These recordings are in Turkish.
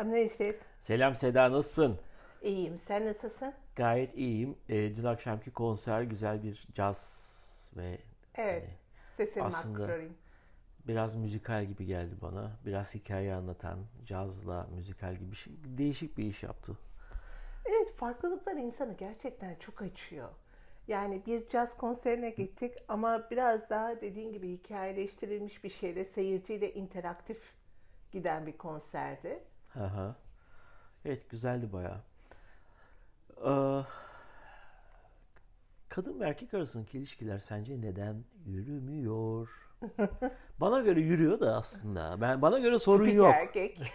Selam Necdet. Selam Seda nasılsın? İyiyim. Sen nasılsın? Gayet iyiyim. E, dün akşamki konser güzel bir caz ve Evet. Yani Sesim aslında- biraz müzikal gibi geldi bana. Biraz hikaye anlatan, cazla müzikal gibi bir şey. Değişik bir iş yaptı. Evet farklılıklar insanı gerçekten çok açıyor. Yani bir caz konserine gittik ama biraz daha dediğin gibi hikayeleştirilmiş bir şeyle seyirciyle interaktif giden bir konserdi. Hı. Evet güzeldi bayağı. Ee, kadın ve erkek arasındaki ilişkiler sence neden yürümüyor? Bana göre yürüyor da aslında. Ben bana göre sorun Tipik yok. erkek.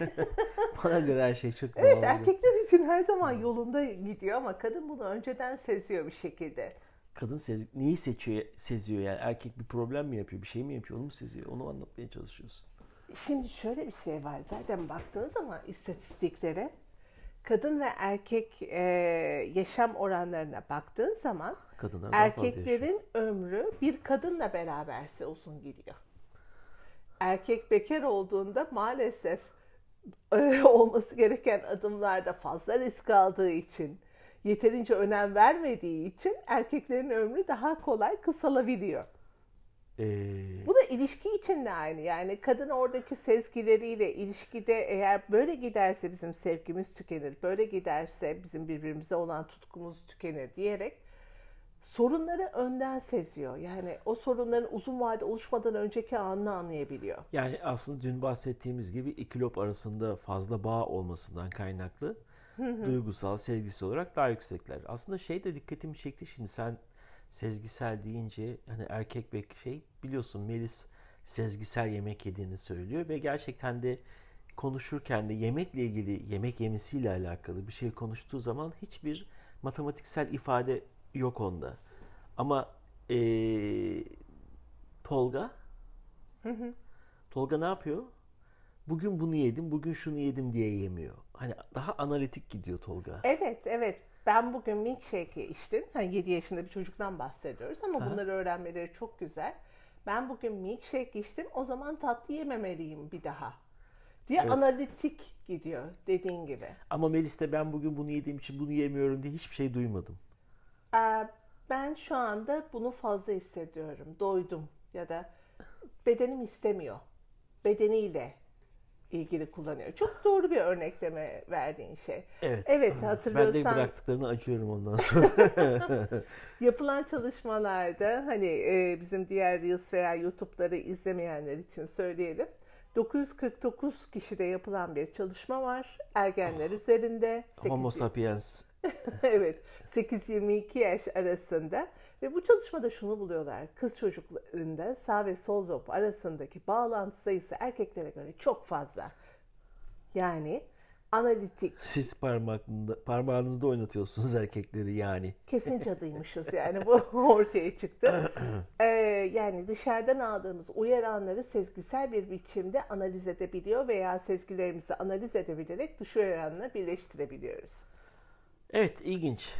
Bana göre her şey çok evet doğal. erkekler için her zaman yolunda gidiyor ama kadın bunu önceden seziyor bir şekilde. Kadın sez, neyi seçiyor, seziyor yani erkek bir problem mi yapıyor, bir şey mi yapıyor, onu mu seziyor? Onu anlatmaya çalışıyorsun. Şimdi şöyle bir şey var. Zaten baktığınız zaman istatistiklere kadın ve erkek e, yaşam oranlarına baktığın zaman Kadınlar erkeklerin ömrü bir kadınla beraberse uzun gidiyor. Erkek bekar olduğunda maalesef e, olması gereken adımlarda fazla risk aldığı için, yeterince önem vermediği için erkeklerin ömrü daha kolay kısalabiliyor. Ee, Bu da ilişki için de aynı. Yani kadın oradaki sezgileriyle ilişkide eğer böyle giderse bizim sevgimiz tükenir, böyle giderse bizim birbirimize olan tutkumuz tükenir diyerek sorunları önden seziyor. Yani o sorunların uzun vade oluşmadan önceki anını anlayabiliyor. yani aslında dün bahsettiğimiz gibi iki lob arasında fazla bağ olmasından kaynaklı duygusal, sevgisel olarak daha yüksekler. Aslında şey de dikkatimi çekti şimdi sen sezgisel deyince hani erkek ve şey biliyorsun Melis sezgisel yemek yediğini söylüyor ve gerçekten de konuşurken de yemekle ilgili yemek yemesiyle alakalı bir şey konuştuğu zaman hiçbir matematiksel ifade yok onda. Ama eee, Tolga Tolga ne yapıyor? Bugün bunu yedim, bugün şunu yedim diye yemiyor. Hani daha analitik gidiyor Tolga. Evet, evet. Ben bugün milkshake içtim. Hani 7 yaşında bir çocuktan bahsediyoruz ama bunları öğrenmeleri çok güzel. Ben bugün milkshake içtim. O zaman tatlı yememeliyim bir daha. Diye Evet. analitik gidiyor dediğin gibi. Ama Melis'te ben bugün bunu yediğim için bunu yemiyorum diye hiçbir şey duymadım. Ee, ben şu anda bunu fazla hissediyorum. Doydum ya da bedenim istemiyor. Bedeniyle ilgili kullanıyor. Çok doğru bir örnekleme verdiğin şey. Evet. Evet Ben de hatırlıyorsan bıraktıklarını acıyorum ondan sonra. yapılan çalışmalarda hani e, bizim diğer Reels veya YouTube'ları izlemeyenler için söyleyelim. 949 kişide yapılan bir çalışma var. Ergenler üzerinde. Homo 8 sapiens. evet 8-22 yaş arasında ve bu çalışmada şunu buluyorlar. Kız çocuklarında sağ ve sol lob arasındaki bağlantı sayısı erkeklere göre çok fazla. Yani analitik, Siz parmağında, parmağınızda oynatıyorsunuz erkekleri yani. kesin cadıymışız yani bu ortaya çıktı. Ee, yani dışarıdan aldığımız uyaranları sezgisel bir biçimde analiz edebiliyor veya sezgilerimizi analiz edebilerek dış uyaranla birleştirebiliyoruz. Evet ilginç.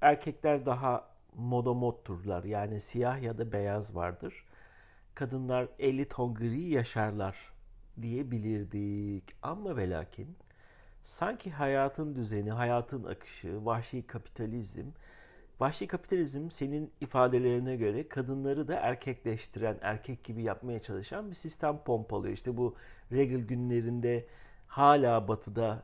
Erkekler daha modomotturlar. Yani siyah ya da beyaz vardır. Kadınlar 50 ton gri yaşarlar diyebilirdik. Ama ve lakin sanki hayatın düzeni, hayatın akışı, vahşi kapitalizm, vahşi kapitalizm senin ifadelerine göre kadınları da erkekleştiren, erkek gibi yapmaya çalışan bir sistem pompalıyor. İşte bu Regal günlerinde hala batıda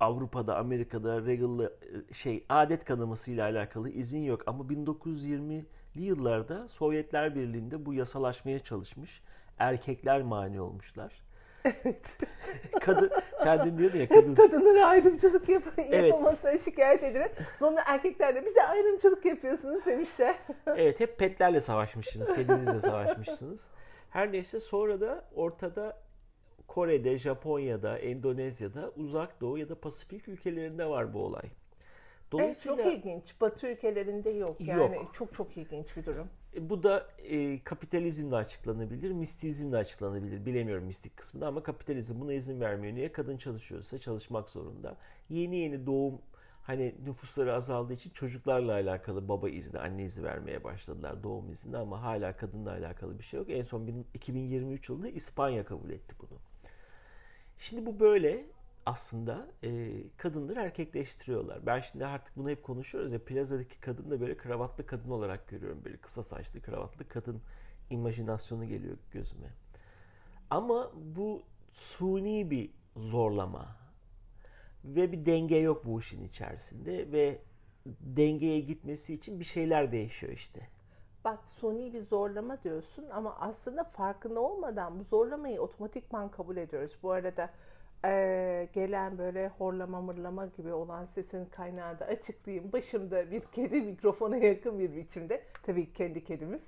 Avrupa'da, Amerika'da Regal'lı e, şey adet kanamasıyla alakalı izin yok ama 1920'li yıllarda Sovyetler Birliği'nde bu yasalaşmaya çalışmış. Erkekler mani olmuşlar. Evet. Kadın sen dün diyordun ya kadın Kadınlara ayrımcılık yap Evet. yapılmasına şikayet edilir. Sonra erkekler de bize ayrımcılık yapıyorsunuz demişler. Evet hep petlerle savaşmışsınız, kedinizle savaşmışsınız. Her neyse sonra da ortada Kore'de, Japonya'da, Endonezya'da, Uzak Doğu ya da Pasifik ülkelerinde var bu olay. Evet, Dolayısıyla çok ilginç. Batı ülkelerinde yok. Yani Yok. çok çok ilginç bir durum. E, Bu da e, kapitalizmle açıklanabilir, mistizmle açıklanabilir. Bilemiyorum mistik kısmını ama kapitalizm buna izin vermiyor. Niye? Kadın çalışıyorsa çalışmak zorunda. Yeni yeni doğum hani nüfusları azaldığı için çocuklarla alakalı baba izni, anne izni vermeye başladılar doğum izni ama hala kadınla alakalı bir şey yok. En son bin- 2023 yılında İspanya kabul etti bunu. Şimdi bu böyle aslında e, kadınları erkekleştiriyorlar. Ben şimdi artık bunu hep konuşuyoruz ya plazadaki kadın da böyle kravatlı kadın olarak görüyorum. Böyle kısa saçlı kravatlı kadın imajinasyonu geliyor gözüme. Ama bu suni bir zorlama ve bir denge yok bu işin içerisinde ve dengeye gitmesi için bir şeyler değişiyor işte. Bak suni bir zorlama diyorsun ama aslında farkında olmadan bu zorlamayı otomatikman kabul ediyoruz. Bu arada e, gelen böyle horlama mırlama gibi olan sesin kaynağı da açıklayayım. Başımda bir kedi mikrofona yakın bir biçimde. Tabii kendi kedimiz.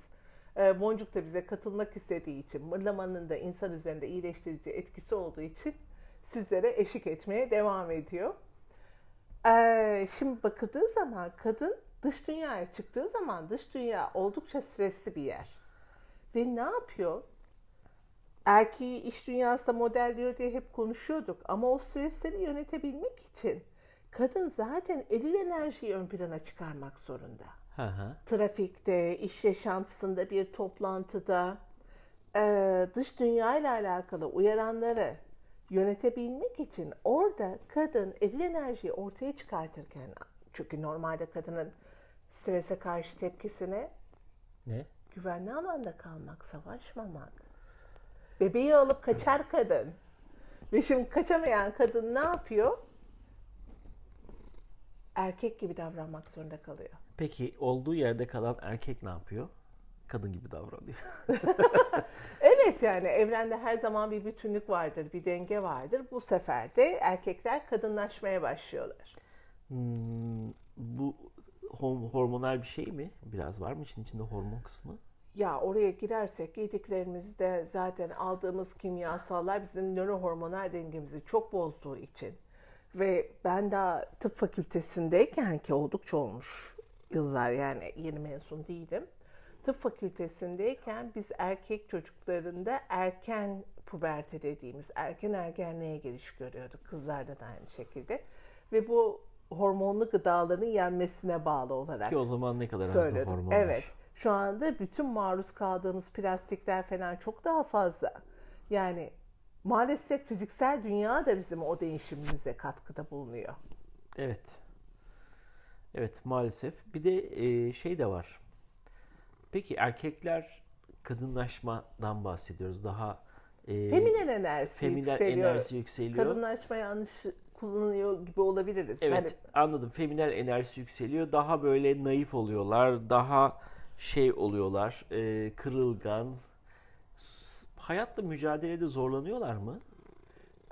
E, Boncuk da bize katılmak istediği için mırlamanın da insan üzerinde iyileştirici etkisi olduğu için sizlere eşlik etmeye devam ediyor. E, şimdi bakıldığı zaman kadın dış dünyaya çıktığı zaman dış dünya oldukça stresli bir yer. Ve ne yapıyor? Erkeği iş dünyasında modelliyor diye hep konuşuyorduk. Ama o stresleri yönetebilmek için kadın zaten eril enerjiyi ön plana çıkarmak zorunda. Hı hı. Trafikte, iş yaşantısında, bir toplantıda e, dış dünya ile alakalı uyaranları yönetebilmek için orada kadın eril enerjiyi ortaya çıkartırken çünkü normalde kadının strese karşı tepkisine Ne? güvenli alanda kalmak, savaşmamak. Bebeği alıp kaçar kadın. Ve şimdi kaçamayan kadın ne yapıyor? Erkek gibi davranmak zorunda kalıyor. Peki olduğu yerde kalan erkek ne yapıyor? Kadın gibi davranıyor. Evet yani evrende her zaman bir bütünlük vardır, bir denge vardır. Bu sefer de erkekler kadınlaşmaya başlıyorlar. Hmm, bu hormonal bir şey mi? Biraz var mı işin içinde hormon kısmı? Ya oraya girersek yediklerimizde zaten aldığımız kimyasallar bizim nörohormonal dengemizi çok bozduğu için ve ben daha tıp fakültesindeyken ki oldukça olmuş yıllar yani yeni mezun değilim. Tıp fakültesindeyken biz erkek çocuklarında erken puberte dediğimiz erken ergenliğe giriş görüyorduk. Kızlarda da aynı şekilde. Ve bu hormonlu gıdaların yenmesine bağlı olarak Ki o zaman ne kadar azdı hormonlar. Evet. Şu anda bütün maruz kaldığımız plastikler falan çok daha fazla. Yani maalesef fiziksel dünya da bizim o değişimimize katkıda bulunuyor. Evet. Evet maalesef. Bir de e, şey de var. Peki erkekler kadınlaşmadan bahsediyoruz. Daha e, Feminen enerjisi feminen yükseliyor. enerjisi yükseliyor. Kadınlaşma yanlış kullanıyor gibi olabiliriz. Evet Hani anladım. Feminel enerjisi yükseliyor. Daha böyle naif oluyorlar. Daha şey oluyorlar. e, kırılgan. Hayatla mücadelede zorlanıyorlar mı?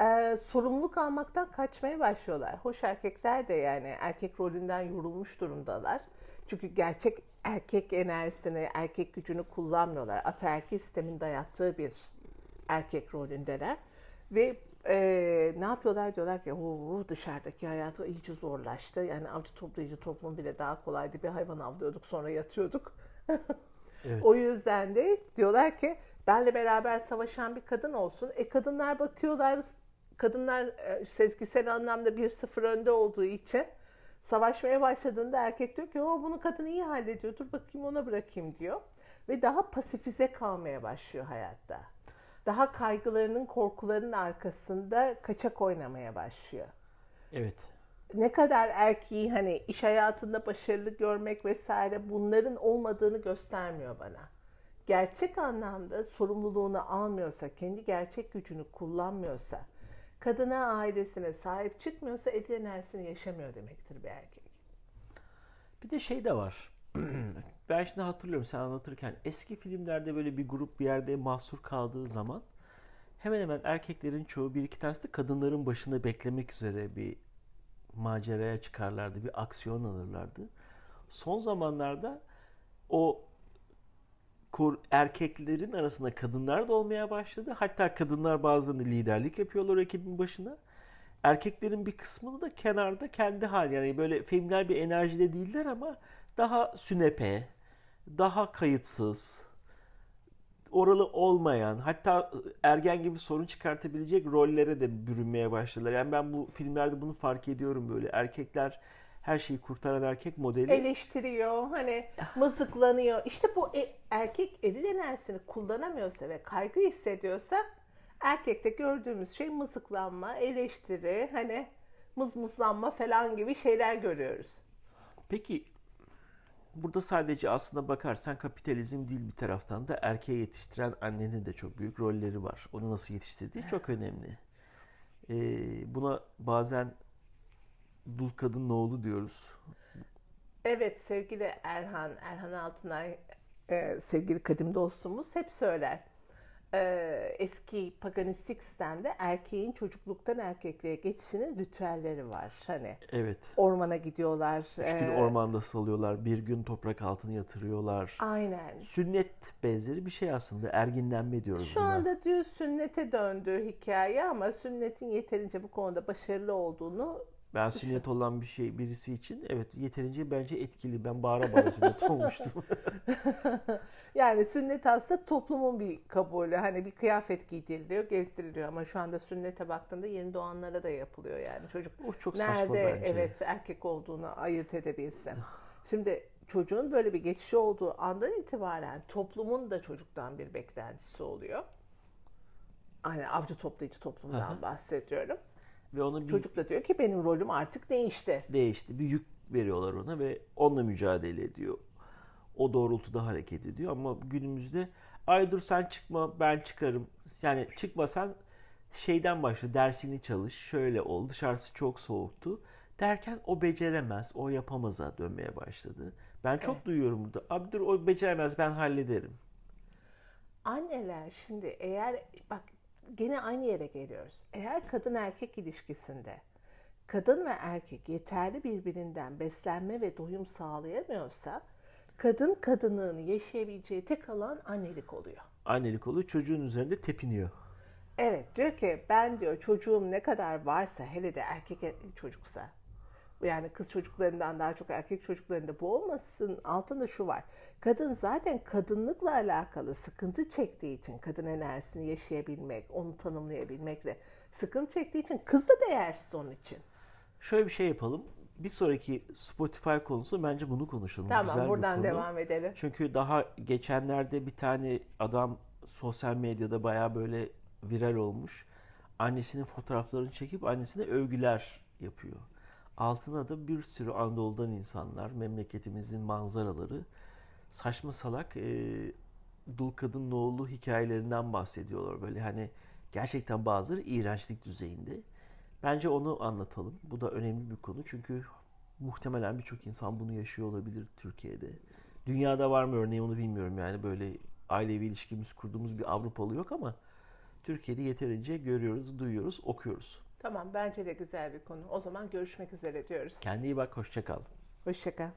e, sorumluluk almaktan kaçmaya başlıyorlar. Hoş erkekler de yani erkek rolünden yorulmuş durumdalar. Çünkü gerçek erkek enerjisini, erkek gücünü kullanmıyorlar. Ataerkil sistemin dayattığı bir erkek rolündeler. Ve e, ne yapıyorlar diyorlar ki "Oo, dışarıdaki hayatı iyice zorlaştı. Yani avcı toplayıcı toplum bile daha kolaydı. Bir hayvan avlıyorduk sonra yatıyorduk. Evet. O yüzden de diyorlar ki benle beraber savaşan bir kadın olsun. E kadınlar bakıyorlar, kadınlar sezgisel anlamda bir sıfır önde olduğu için savaşmaya başladığında erkek diyor ki o bunu kadın iyi hallediyor, dur bakayım ona bırakayım diyor. Ve daha pasifize kalmaya başlıyor hayatta. Daha kaygılarının, korkularının arkasında kaçak oynamaya başlıyor Evet. ne kadar erkeği hani iş hayatında başarılı görmek vesaire bunların olmadığını göstermiyor bana. Gerçek anlamda sorumluluğunu almıyorsa, kendi gerçek gücünü kullanmıyorsa, kadına, ailesine sahip çıkmıyorsa edil enerjisini yaşamıyor demektir bir erkek. Bir de şey de var. ben şimdi hatırlıyorum sen anlatırken eski filmlerde böyle bir grup bir yerde mahsur kaldığı zaman hemen hemen erkeklerin çoğu bir iki tanesi de kadınların başında beklemek üzere bir maceraya çıkarlardı, bir aksiyon alırlardı. Son zamanlarda o kur, erkeklerin arasında kadınlar da olmaya başladı. Hatta kadınlar bazılarını liderlik yapıyorlar ekibin başına. Erkeklerin bir kısmını da kenarda kendi hal yani böyle feminer bir enerjide değiller ama daha sünepe, daha kayıtsız, oralı olmayan, hatta ergen gibi sorun çıkartabilecek rollere de bürünmeye başladılar. Yani ben bu filmlerde bunu fark ediyorum böyle. Erkekler her şeyi kurtaran erkek modeli. Eleştiriyor, hani mızıklanıyor. İşte bu e- erkek eril enerjisini kullanamıyorsa ve kaygı hissediyorsa Erkekte gördüğümüz şey mızıklanma, eleştiri, hani mızmızlanma falan gibi şeyler görüyoruz. Peki burada sadece aslında bakarsan kapitalizm değil bir taraftan da erkeğe yetiştiren annenin de çok büyük rolleri var. Onu nasıl yetiştirdiği çok önemli. Ee, buna bazen dul kadın oğlu diyoruz. Evet sevgili Erhan, Erhan Altunay e, sevgili kadim dostumuz hep söyler. E, eski paganistik sistemde erkeğin çocukluktan erkekliğe geçişinin ritüelleri var. Hani Evet. ormana gidiyorlar. Üç gün e, ormanda salıyorlar, bir gün toprak altına yatırıyorlar. Aynen. Sünnet benzeri bir şey aslında. Erginlenme diyoruz Şu buna. anda diyor sünnete döndü hikaye ama sünnetin yeterince bu konuda başarılı olduğunu Ben sünnet olan bir şey birisi için evet yeterince bence etkili. Ben bağıra bağıra sünnet olmuştum. yani sünnet aslında toplumun bir kabulü. Hani bir kıyafet giydiriliyor, gezdiriliyor ama şu anda sünnete baktığında yeni doğanlara da yapılıyor yani. Çocuk O çok nerede bence. evet erkek olduğunu ayırt edebilsin. Şimdi çocuğun böyle bir geçişi olduğu andan itibaren toplumun da çocuktan bir beklentisi oluyor. Hani avcı toplayıcı toplumdan bahsediyorum. Ve onu bir Çocuk da diyor ki benim rolüm artık değişti. değişti. Bir yük veriyorlar ona ve onunla mücadele ediyor. O doğrultuda hareket ediyor ama günümüzde ay dur sen çıkma ben çıkarım. Yani çıkmasan şeyden başla dersini çalış şöyle ol dışarısı çok soğuktu derken o beceremez o yapamaza dönmeye başladı. Ben çok duyuyorum burada abi dur o beceremez ben hallederim. Anneler şimdi eğer bak gene aynı yere geliyoruz. Eğer kadın erkek ilişkisinde kadın ve erkek yeterli birbirinden beslenme ve doyum sağlayamıyorsa kadın kadınlığını yaşayabileceği tek alan annelik oluyor. Annelik oluyor çocuğun üzerinde tepiniyor. Evet diyor ki ben diyor çocuğum ne kadar varsa hele de erkek çocuksa yani kız çocuklarından daha çok erkek çocuklarında bu olmasın altında şu var. Kadın zaten kadınlıkla alakalı sıkıntı çektiği için kadın enerjisini yaşayabilmek, onu tanımlayabilmekle sıkıntı çektiği için kız da değersiz onun için. Şöyle bir şey yapalım. Bir sonraki Spotify konusu bence bunu konuşalım. Tamam Güzel buradan devam edelim. Çünkü daha geçenlerde bir tane adam sosyal medyada baya böyle viral olmuş. Annesinin fotoğraflarını çekip annesine övgüler yapıyor. Altına da bir sürü Anadolu'dan insanlar, memleketimizin manzaraları, saçma salak e, dul kadın oğlu hikayelerinden bahsediyorlar. Böyle hani gerçekten bazıları iğrençlik düzeyinde. Bence onu anlatalım. Bu da önemli bir konu çünkü muhtemelen birçok insan bunu yaşıyor olabilir Türkiye'de. Dünyada var mı örneği onu bilmiyorum yani böyle ailevi ilişkimiz kurduğumuz bir Avrupalı yok ama Türkiye'de yeterince görüyoruz, duyuyoruz, okuyoruz. Tamam bence de güzel bir konu. O zaman görüşmek üzere diyoruz. Kendine iyi bak, hoşça kal. Hoşçakal.